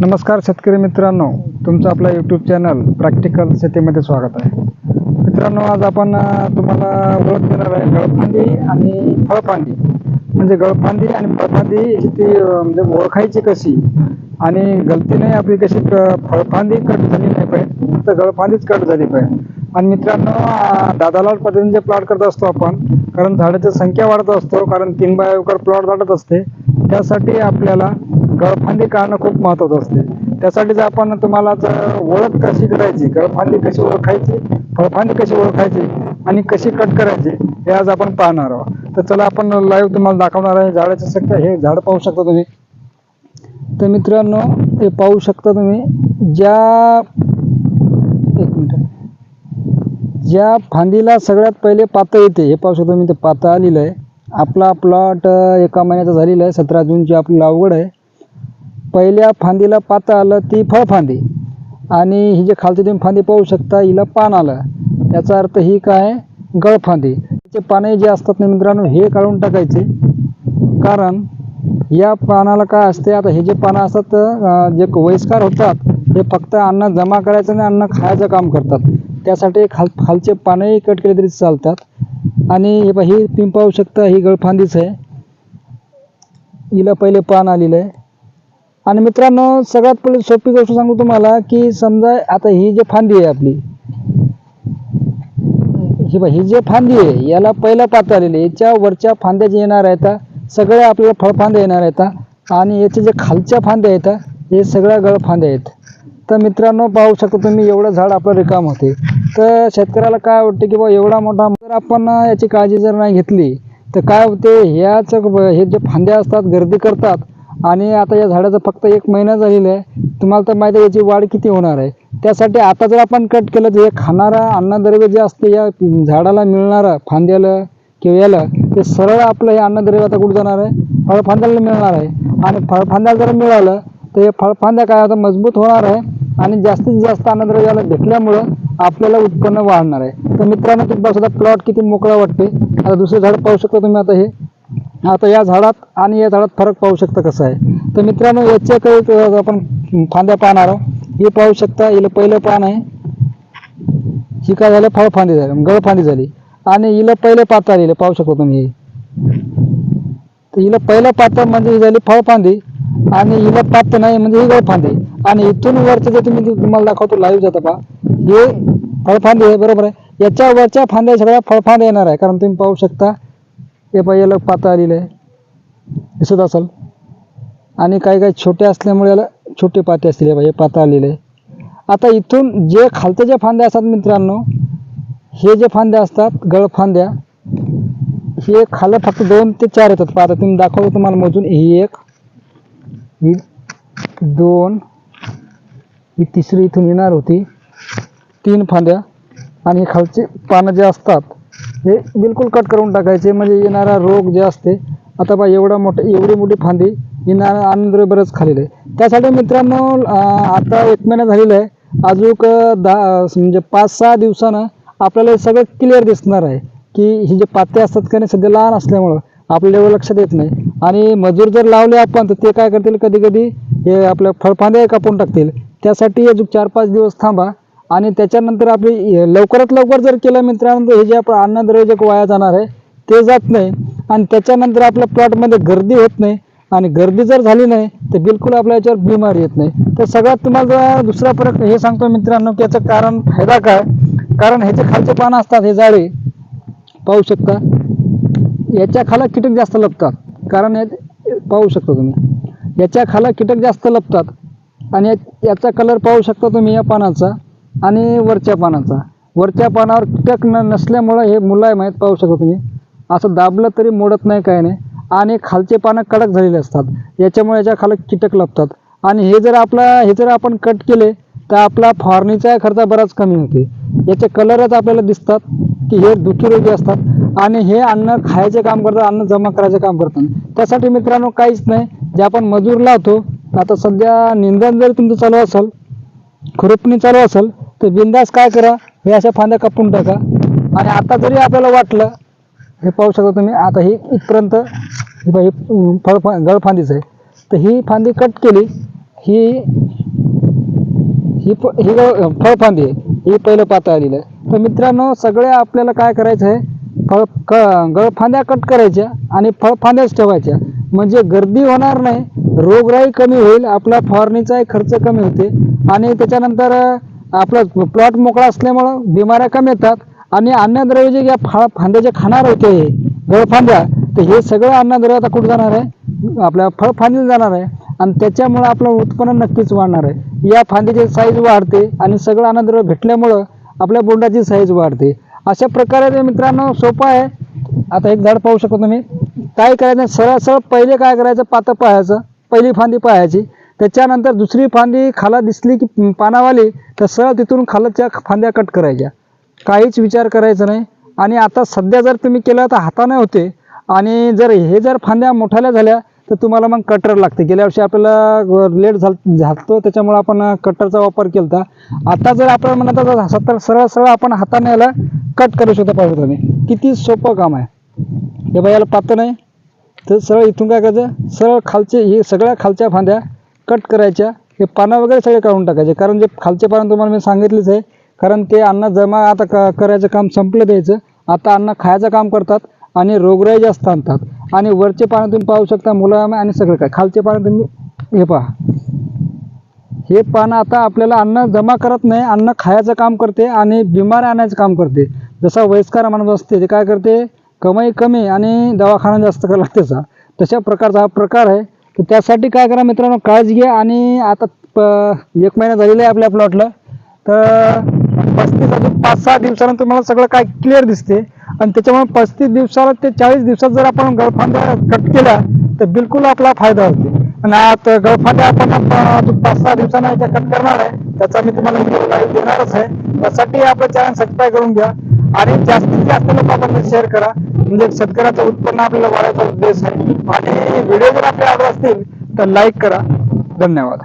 नमस्कार शेतकरी मित्रांनो. तुमचं आपला यूट्यूब चॅनल प्रॅक्टिकल शेतीमध्ये स्वागत आहे. मित्रांनो आज आपण तुम्हाला ओळख देणार आहे गळफांदी आणि फळफांदी. म्हणजे गळफांदी आणि फळफांदी ही ती म्हणजे ओळखायची कशी? आणि गलतीने आपली कशी क- फळफांदी कट झाली नाही पाहिजे फक्त गळफांदीच कट झाली पाहिजे. आणि मित्रांनो दादालाल पद्धतीने प्लॉट करत असतो आपण कारण झाडाची संख्या वाढत असतो कारण तीन बाय एकर प्लॉट वाढत असते त्यासाठी आपल्याला गळफांदी काढणं खूप महत्वाचं असते. त्यासाठीच आपण तुम्हाला जर ओळख कशी करायची गळफांदी कशी ओळखायची फळफांदी कशी ओळखायची आणि कशी कट करायची हे आज आपण पाहणार आहोत. तर चला आपण लाईव्ह तुम्हाला दाखवणार आहे झाडाची संख्या हे झाड पाहू शकता तुम्ही. तर मित्रांनो हे पाहू शकता तुम्ही ज्या एक मिनिट. ज्या फांदीला सगळ्यात पहिले पातं येते हे पाहू शकता मी ते पातं आलेलं आहे. आपला प्लॉट एका महिन्याचा झालेला आहे सतरा जूनची आपली लागवड आहे. पहिल्या फांदीला पातं आलं ती फळफांदी. आणि ही जे खालची तुम्ही फांदी पाहू शकता हिला पान आलं. याचा अर्थ ही काय? गळफांदी. याचे पाने जे असतात ना मित्रांनो हे काढून टाकायचे. कारण या पानाला काय असते आता हे जे पानं असतात जे वयस्कार होतात हे फक्त अन्न जमा करायचं आणि अन्न खायचं काम करतात. त्यासाठी खाल खालचे पानंही कट केले तरी चालतात. आणि हे ही तुम्ही पाहू शकता ही गळफांदीच आहे. हिला पहिले पान आलेलं आहे. आणि मित्रांनो सगळ्यात पहिले सोपी गोष्ट सांगू तुम्हाला की समजा आता ही जी फांदी आहे आपली ही ही जी फांदी आहे याला पहिला पात आलेली याच्या वरच्या फांद्या जे येणार आहेत सगळ्या आपल्याला फळफांद्या येणार आहेत. आणि याचे जे खालच्या फांद्या आहेत हे सगळ्या गळफांद्या आहेत. तर मित्रांनो पाहू शकता तुम्ही एवढं झाड आपलं रिकाम होते. तर शेतकऱ्याला काय वाटते की बाबा एवढा मोठा जर आपण याची काळजी जर नाही घेतली तर काय होते ह्याच हे जे फांद्या असतात गर्दी करतात आणि आता या झाडाचं फक्त एक महिना झालेला आहे. तुम्हाला तर माहिती आहे याची वाढ किती होणार आहे. त्यासाठी आता जर आपण कट केलं तर हे खाणारा अन्नद्रव्य जे असते या झाडाला मिळणारं फांद्याला किंवा याला ते सरळ आपलं हे अन्नद्रव्य आता कुठं जाणार आहे? फळफांद्याला मिळणार आहे. आणि फळफांद्याला जर मिळालं तर हे फळफांद्या काय आता मजबूत होणार आहे आणि जास्तीत जास्त अन्नद्रव्य याला भेटल्यामुळं आपल्याला उत्पन्न वाढणार आहे. तर मित्रांनो सुद्धा प्लॉट किती मोकळा वाटते आता दुसरं झाड पाहू शकता तुम्ही आता हे. आता या झाडात आणि या झाडात फरक पाहू शकता कसं आहे. तर मित्रांनो याच्या काही आपण फांद्या पाहणार आहोत. हे पाहू शकता हिला पहिलं पान आहे. ही काय झालं? फळफांदी झाली गळफांदी झाली. आणि हिला पहिले पातळ लिहिलं पाहू शकतो तुम्ही तर हिला पहिलं पातळ म्हणजे ही झाली फळफांदी आणि हिला पात नाही म्हणजे ही गळफांदी आणि इथून वरचं जे तुम्ही तुम्हाला दाखवतो लाईव्ह जाता पहा. हे फळफांदी आहे बरोबर आहे. याच्या वरच्या फांद्या सगळ्या फळफांद्या येणार आहे. कारण तुम्ही पाहू शकता हे पाहिजे याला पातळ आलेलं आहे. दिसत असेल. आणि काही काही छोटे असल्यामुळे याला छोटे पाते असतील. हे पाहिजे पातळ आलेलं आहे. आता इथून जे खालते जे फांद्या असतात मित्रांनो हे जे फांद्या असतात गळफांद्या हे खालं फक्त दोन ते चार येतात. पाहता आता तुम्ही दाखवतो तुम्हाला मोजून. ही एक ही दोन ही तिसरी इथून येणार होती. तीन फांद्या. आणि हे खालचे पानं जे असतात हे बिलकुल कट करून टाकायचे. म्हणजे येणारा रोग जे असते आता बा एवढा मोठा एवढी मोठी फांदी येणारा आनंद बरंच खालेलं आहे. त्यासाठी मित्रांनो आता एक महिना झालेला आहे. अजूक दहा म्हणजे पाच सहा दिवसानं आपल्याला सगळं क्लिअर दिसणार आहे की ही जे पाते असतात का नाही सध्या लहान असल्यामुळं आपल्याला एवढं लक्षात येत नाही. आणि मजूर जर लावले आपण तर ते काय करतील? कधी कधी हे आपल्या फळफांद्या कापून टाकतील. त्यासाठी अजून चार पाच दिवस थांबा. आणि त्याच्यानंतर आपली लवकरात लवकर जर केलं मित्रांनो हे जे आपण अन्नद्रव्य जे वाया जाणार आहे ते जात नाही. आणि त्याच्यानंतर आपल्या प्लॉटमध्ये गर्दी होत नाही. आणि गर्दी जर झाली नाही तर बिलकुल आपल्या याच्यावर बिमारी येत नाही. तर सगळ्यात तुम्हाला दुसरा फरक हे सांगतो मित्रांनो की याचं कारण फायदा काय? कारण ह्याचे खालचे पानं असतात हे जाळे पाहू शकता. याच्या खाला कीटक जास्त लपतात. कारण यात पाहू शकता तुम्ही. याच्या खाला कीटक जास्त लपतात. आणि याचा कलर पाहू शकता तुम्ही या पानाचा. आणि वरच्या पानाचा. वरच्या पानावर कीटक न नसल्यामुळं हे मुलायम आहेत पाहू शकता तुम्ही. असं दाबलं तरी मोडत नाही काय नाही. आणि खालचे पानं कडक झालेले असतात. याच्यामुळे याच्या खाली कीटक लपतात. आणि हे जर आपला हे जर आपण कट केले तर आपला फवारणीचा खर्च बराच कमी होते. याचे कलरच आपल्याला दिसतात की हे दुखीरोगी असतात. आणि हे अन्न खायचे काम करतात अन्न जमा करायचे काम करतात. त्यासाठी मित्रांनो काहीच नाही. जे आपण मजूर लावतो आता सध्या निंदन जर तुमचं चालू असेल खुरपणी चालू असेल तर बिंदास काय करा? हे अशा फांद्या कापून टाका. आणि आता जरी आपल्याला वाटलं हे पाहू शकता तुम्ही आता ही इथपर्यंत ही बघा, ही फळ गळफांदीच आहे. तर ही फांदी कट केली ही ही प- ही फळफांदी आहे. ही पहिलं पातं आलेलं आहे. तर मित्रांनो सगळे आपल्याला काय करायचं आहे? फळ क गळफांद्या कट करायच्या आणि फळफांद्याच ठेवायच्या. म्हणजे गर्दी होणार नाही रोगराई कमी होईल आपला फवारणीचाही खर्च कमी होते. आणि त्याच्यानंतर आपला प्लॉट मोकळा असल्यामुळं बिमाऱ्या कमी येतात. आणि अन्नद्रव्य जे या फा फांद्याचे खाणार होते हे गळफांद्या तर हे सगळं अन्नद्रव्य आता कुठं जाणार आहे? आपल्या फळफांदीला जाणार आहे. आणि त्याच्यामुळं आपलं उत्पन्न नक्कीच वाढणार आहे. या फांद्याची साईज वाढते आणि सगळं अन्नद्रव्य भेटल्यामुळं आपल्या बोंडाची साईज वाढते. अशा प्रकारे मित्रांनो सोपं आहे. आता एक झाड पाहू शकतो तुम्ही. काय करायचं? सरळ सरळ पहिले काय करायचं? पातं पाहायचं. पहिली फांदी पाहायची. त्याच्यानंतर दुसरी फांदी खाला दिसली की पानावाली तर सरळ तिथून खालच्या फांद्या कट करायच्या. काहीच विचार करायचा नाही. आणि आता सध्या जर तुम्ही केलं तर हाताने होते. आणि जर हे जर फांद्या मोठ्याल्या झाल्या तर तुम्हाला मग कटर लागते. गेल्या वर्षी आपल्याला लेट झाल झालतो. त्याच्यामुळे आपण कटरचा वापर केला आता जर आपण म्हणत तर सत्तर सरळ सरळ आपण हाताने याला कट करू शकतो पाहिजे तुम्ही किती सोपं काम आहे. हे बाई याला नाही. तर सरळ इथून काय करायचं? सरळ खालचे हे सगळ्या खालच्या फांद्या कट करायच्या हे पानं वगैरे सगळे काढून टाकायचे. कारण जे खालचे पानं तुम्हाला मी सांगितलेच आहे कारण ते अन्न जमा आता क करायचं काम संपलं द्यायचं. आता अन्न खायचं काम करतात आणि रोगराई जास्त आणतात. आणि वरचे पानं तुम्ही पाहू शकता मुलाम आणि सगळं काय. खालचे पानं तुम्ही हे पहा. हे पानं आता आपल्याला अन्न जमा करत नाही अन्न खायचं काम करते आणि बिमार आणायचं काम करते. जसा वयस्कर माणूस असते ते काय करते? कमाई कमी आणि दवाखाना जास्त करायला लागते. त्याचा तशा प्रकारचा हा प्रकार आहे. तर त्यासाठी काय करा मित्रांनो काळजी घ्या आणि आता प- एक महिना झालेला आहे आपल्या प्लॉटला तर पस्तीस अजून पाच सहा दिवसानंतर तुम्हाला सगळं काय क्लिअर दिसते. आणि त्याच्यामुळे पस्तीस दिवसाला ते चाळीस दिवसात जर आपण गळफांद्या कट केल्या तर बिलकुल आपला फायदा होते. आणि आता गळफांद्या आपण आता अजून पाच सहा दिवसांना याच्या कट करणार आहे. त्याचा मी तुम्हाला व्हिडिओ देणारच आहे. त्यासाठी आपलं चॅनल सबस्क्राईब करून घ्या. आणि जास्तीत जास्त लोकांपर्यंत शेअर करा. म्हणजे शेतकऱ्याचं उत्पन्न आपल्याला वाढायचा उद्देश आहे. आणि व्हिडिओ जर आपल्या आवडत असतील तर लाईक करा. धन्यवाद.